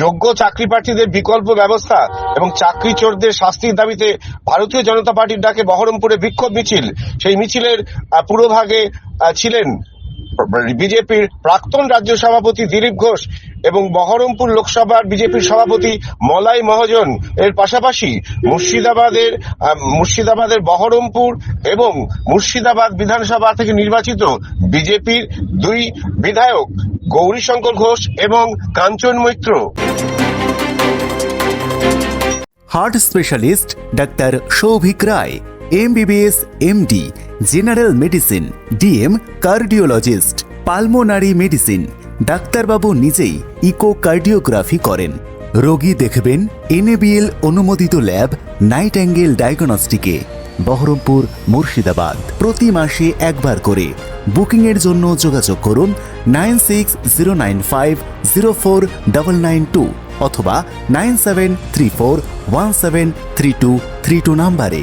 যোগ্য চাকরি প্রার্থীদের বিকল্প ব্যবস্থা এবং চাকরি চোরদের শাস্তির দাবিতে ভারতীয় জনতা পার্টির ডাকে বহরমপুরে বিক্ষোভ মিছিল। সেই মিছিলের পুরোভাগে ছিলেন বিজেপির প্রাক্তন রাজ্য সভাপতি দিলীপ ঘোষ এবং বহরমপুর লোকসভার বিজেপির সভাপতি মলাই মহাজন। এর পাশাপাশি মুর্শিদাবাদের মুর্শিদাবাদের বহরমপুর এবং মুর্শিদাবাদ বিধানসভা থেকে নির্বাচিত বিজেপির দুই বিধায়ক গৌরীশঙ্কর ঘোষ এবং Kanchan Maitra. Heart specialist doctor Souvik Roy MBBS MD general medicine DM cardiologist pulmonary medicine ডাক্তারবাবু নিজেই ইকো কার্ডিওগ্রাফি করেন। রোগী দেখবেন এনএবিএল অনুমোদিত ল্যাব নাইট অ্যাঙ্গেল ডায়াগনস্টিকে। বহরমপুর, মুর্শিদাবাদ। প্রতি মাসে একবার করে। বুকিংয়ের জন্য যোগাযোগ করুন nine six zero nine five zero four double nine two অথবা nine seven three four one seven three two three two নাম্বারে।